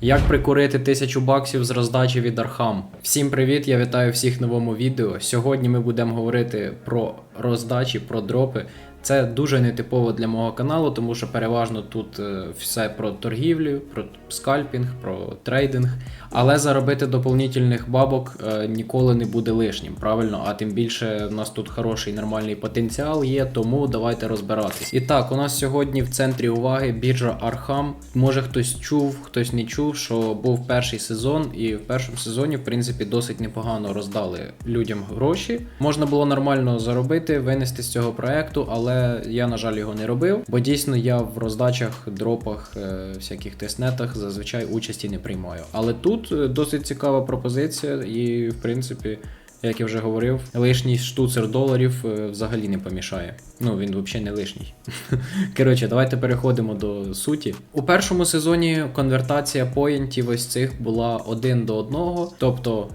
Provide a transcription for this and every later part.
Як прикурити тисячу баксів з роздачі від Архам? Всім привіт! Я вітаю всіх в новому відео. Сьогодні ми будемо говорити про роздачі, про дропи. Це дуже нетипово для мого каналу, тому що переважно тут е, все про торгівлю, про скальпінг, про трейдинг. Але заробити доповнительних бабок е, ніколи не буде лишнім, правильно? А тим більше в нас тут хороший нормальний потенціал є, тому давайте розбиратись. І так, у нас сьогодні в центрі уваги біржа Архам. Може хтось чув, хтось не чув, що був перший сезон, і в першому сезоні, в принципі, досить непогано роздали людям гроші. Можна було нормально заробити, винести з цього проекту, але я, на жаль, його не робив. Бо дійсно я в роздачах, дропах, е, всяких тестнетах зазвичай участі не приймаю. Але тут е, досить цікава пропозиція, і в принципі. Як я вже говорив, лишній штуцер доларів е, взагалі не помішає. Ну він взагалі не лишній. Коротше, давайте переходимо до суті. У першому сезоні конвертація поінтів ось цих була один до одного, тобто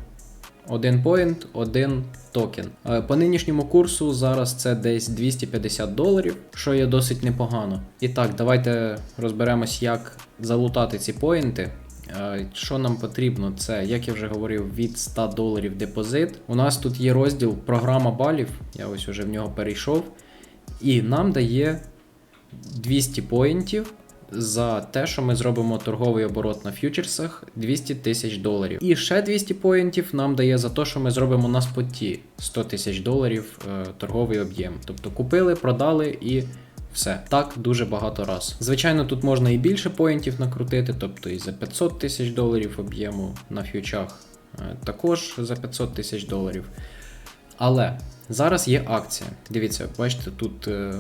один поінт, один токен. Е, По нинішньому курсу зараз це десь 250 доларів, що є досить непогано. І так, давайте розберемось, як залутати ці поінти. Е, Що нам потрібно? Це, як я вже говорив, від 100 доларів депозит. У нас тут є розділ програма балів. Я ось уже в нього перейшов. І нам дає 200 поінтів за те, що ми зробимо торговий оборот на фьючерсах 200 тисяч доларів. І ще 200 поінтів нам дає за те, що ми зробимо на споті 100 тисяч доларів е, торговий об'єм. Тобто купили, продали і. Все так дуже багато раз. Звичайно, тут можна і більше поінтів накрутити, тобто і за 500 тисяч доларів об'єму на фьючах, е, також за 500 тисяч доларів. Але зараз є акція. Дивіться, бачите, тут е,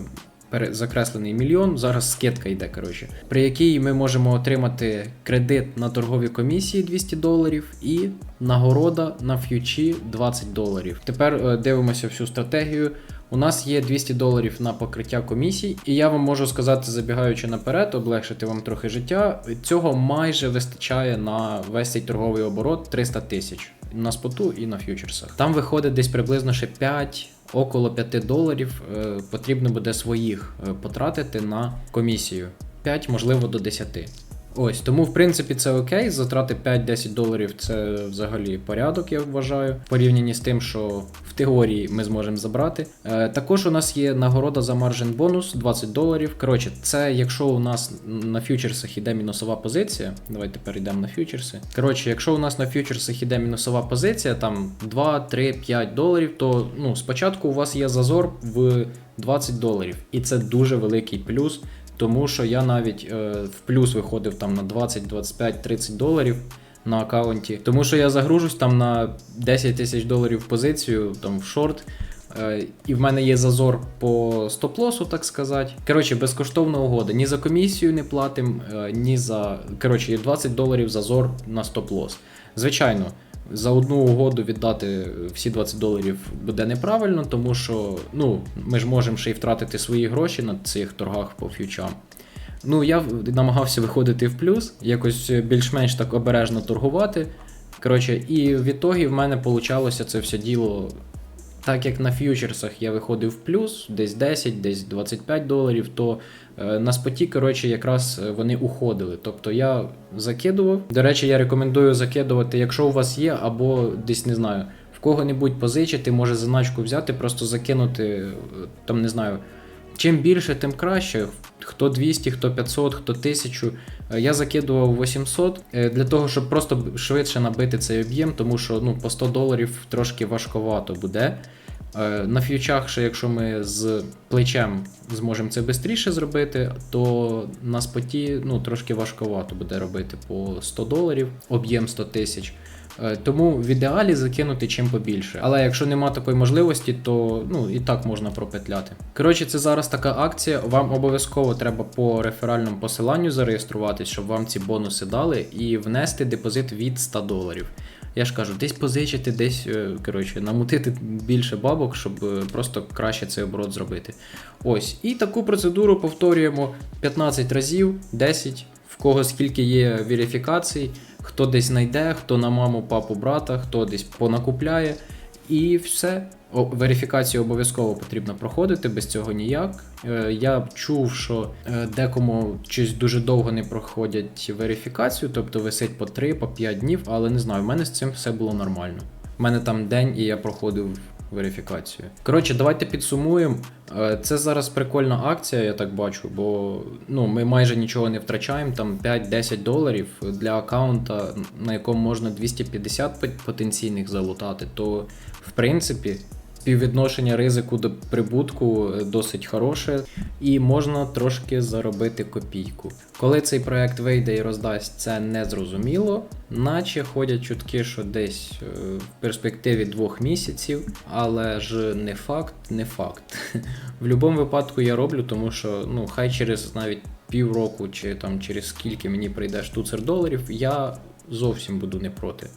закреслений мільйон, зараз скидка йде, коротше, при якій ми можемо отримати кредит на торгові комісії 200 доларів і нагорода на ф'ючі 20 доларів. Тепер е, дивимося всю стратегію. У нас є 200 доларів на покриття комісій, і я вам можу сказати, забігаючи наперед, облегшити вам трохи життя. Цього майже вистачає на весь цей торговий оборот 300 тисяч на споту і на фьючерсах. Там виходить десь приблизно ще 5, около 5 доларів е, потрібно буде своїх е, потратити на комісію. 5, можливо, до 10. Ось, тому в принципі це окей. Затрати 5-10 доларів це взагалі порядок, я вважаю, в порівнянні з тим, що в теорії ми зможемо забрати. Е, також у нас є нагорода за маржин бонус 20 доларів. Коротше, це якщо у нас на фьючерсах іде мінусова позиція. Давайте перейдемо на фьючерси. Коротше, якщо у нас на фьючерсах іде мінусова позиція, там 2, 3, 5 доларів, то ну, спочатку у вас є зазор в 20 доларів, і це дуже великий плюс. Тому що я навіть е, в плюс виходив там на 20, 25, 30 доларів на аккаунті. Тому що я загружусь там на 10 тисяч доларів позицію, там в шорт. Е, і в мене є зазор по стоп-лосу, так сказати. Коротше, безкоштовна угода. Ні за комісію не платим, е, ні за. Коротше, є 20 доларів зазор на стоп-лос. Звичайно, за одну угоду віддати всі 20 доларів буде неправильно, тому що ну, ми ж можемо ще й втратити свої гроші на цих торгах по фьючам. Ну, я намагався виходити в плюс, якось більш-менш так обережно торгувати. Коротше, і в ітогі в мене вийшло це все діло. Так як на ф'ючерсах я виходив в плюс, десь 10, десь 25 доларів, то е, на споті, коротше, якраз е, вони уходили. Тобто я закидував. До речі, я рекомендую закидувати, якщо у вас є, або десь не знаю, в кого-небудь позичити, може заначку взяти, просто закинути, е, там не знаю. Чим більше, тим краще. Хто 200, хто 500, хто 1000. Е, Я закидував 800 е, для того, щоб просто швидше набити цей об'єм, тому що ну, по 100 доларів трошки важковато буде. Е, На фьючах, ще якщо ми з плечем зможемо це швидше зробити, то на споті ну, трошки важковато буде робити по 100 доларів, об'єм 100 тисяч. Е, Тому в ідеалі закинути чим побільше. Але якщо нема такої можливості, то ну і так можна пропетляти. Коротше, це зараз така акція. Вам обов'язково треба по реферальному посиланню зареєструватись, щоб вам ці бонуси дали, і внести депозит від 100 доларів. Я ж кажу, десь позичити, десь е, коротше, намутити більше бабок, щоб е, просто краще цей оборот зробити. Ось. І таку процедуру повторюємо 15 разів, 10, в кого скільки є верифікацій, хто десь знайде, хто на маму, папу, брата, хто десь понакупляє. І все. Верифікацію обов'язково потрібно проходити, без цього ніяк. Е, я чув, що е, декому щось дуже довго не проходять верифікацію, тобто висить по 3, по 5 днів, але не знаю, в мене з цим все було нормально. У мене там день і я проходив верифікацію. Коротше, давайте підсумуємо. Е, Це зараз прикольна акція, я так бачу, бо ну, ми майже нічого не втрачаємо, там 5-10 доларів для аккаунта, на якому можна 250 потенційних залутати, то в принципі. Співвідношення ризику до прибутку е, досить хороше, і можна трошки заробити копійку. Коли цей проект вийде і роздасть, це не зрозуміло, наче ходять чутки, що десь е, в перспективі двох місяців, але ж не факт, не факт. В будь-якому випадку я роблю, тому що ну хай через навіть півроку чи там через скільки мені прийде штуцер доларів, я зовсім буду не проти.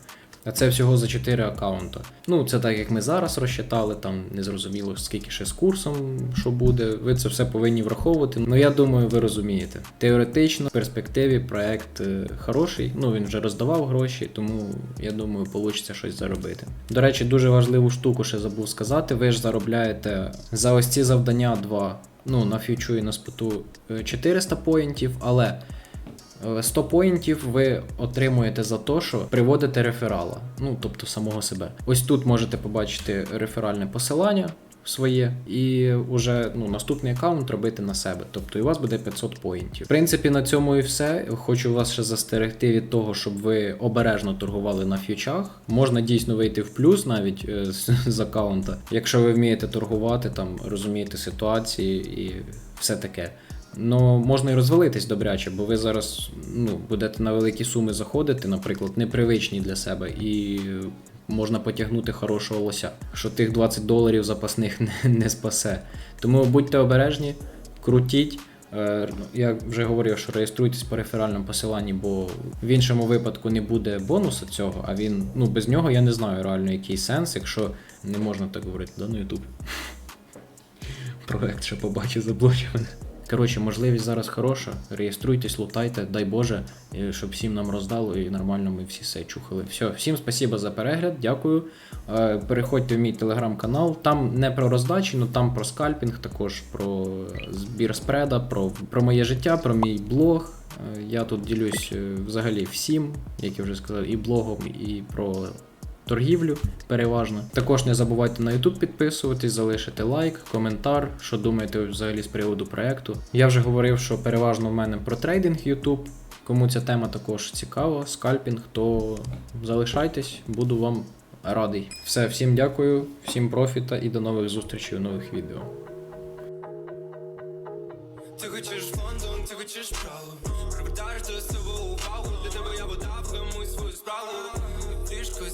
А це всього за 4 аккаунта. Ну, це так як ми зараз розчитали, там незрозуміло скільки ще з курсом, що буде. Ви це все повинні враховувати. Ну я думаю, ви розумієте. Теоретично, в перспективі проект е, хороший. Ну він вже роздавав гроші, тому я думаю, вийде щось заробити. До речі, дуже важливу штуку ще забув сказати. Ви ж заробляєте за ось ці завдання два. Ну, на фьючу і на споту е, 400 поінтів, але Е, 100 поінтів ви отримуєте за те, що приводите реферала, ну тобто самого себе. Ось тут можете побачити реферальне посилання своє, і уже ну, наступний аккаунт робити на себе. Тобто і у вас буде 500 поінтів. В принципі, на цьому і все. Хочу вас ще застерегти від того, щоб ви обережно торгували на фьючах. Можна дійсно вийти в плюс навіть е, з аккаунта, якщо ви вмієте торгувати, там розумієте ситуації і все таке. Ну, можна і розвалитись добряче, бо ви зараз ну, будете на великі суми заходити, наприклад, непривичні для себе, і можна потягнути хорошого лося, що тих 20 доларів запасних не, не спасе. Тому будьте обережні, крутіть. Е, Я вже говорив, що реєструйтесь по реферальному посиланні, бо в іншому випадку не буде бонусу цього, а він, ну без нього я не знаю реально який сенс, якщо не можна так говорити, да, на Ютуб. Проект ще побачив, заблочив. Коротше, можливість зараз хороша. Реєструйтесь, лутайте, дай Боже, щоб всім нам роздало і нормально ми всі все чухали. Все, всім спасибо за перегляд, дякую. Е, Переходьте в мій телеграм-канал. Там не про роздачі, але там про скальпінг, також про збір спреда, про, про моє життя, про мій блог. Е, Я тут ділюсь е, взагалі всім, як я вже сказав, і блогом, і про торгівлю переважно. Також не забувайте на YouTube підписуватись, залишити лайк, коментар, що думаєте взагалі з приводу проекту. Я вже говорив, що переважно в мене про трейдинг YouTube. Кому ця тема також цікава, скальпінг, то залишайтесь, буду вам радий. Все, всім дякую, всім профіта і до нових зустрічей у нових відео. Ти хочеш Лондон, ти хочеш Прагу Привертаєш до себе увагу Для тебе я видав комусь свою справу Ліжко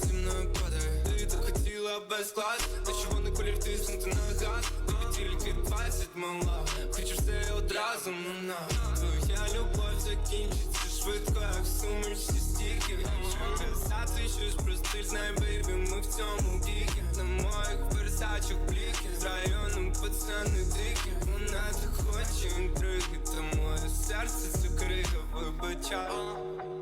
без клас На червоний колір тиснути на газ. Тобі тільки 20 мала. Хочеш все одразу, на Твоя любов закінчиться швидко, як сумішні стіки Що казати щось про стиль, знай, бейбі, ми в цьому віки. На моїх версачок бліки. З району пацани дикі. Вона так хоче інтриги Та моє серце це крига вибачай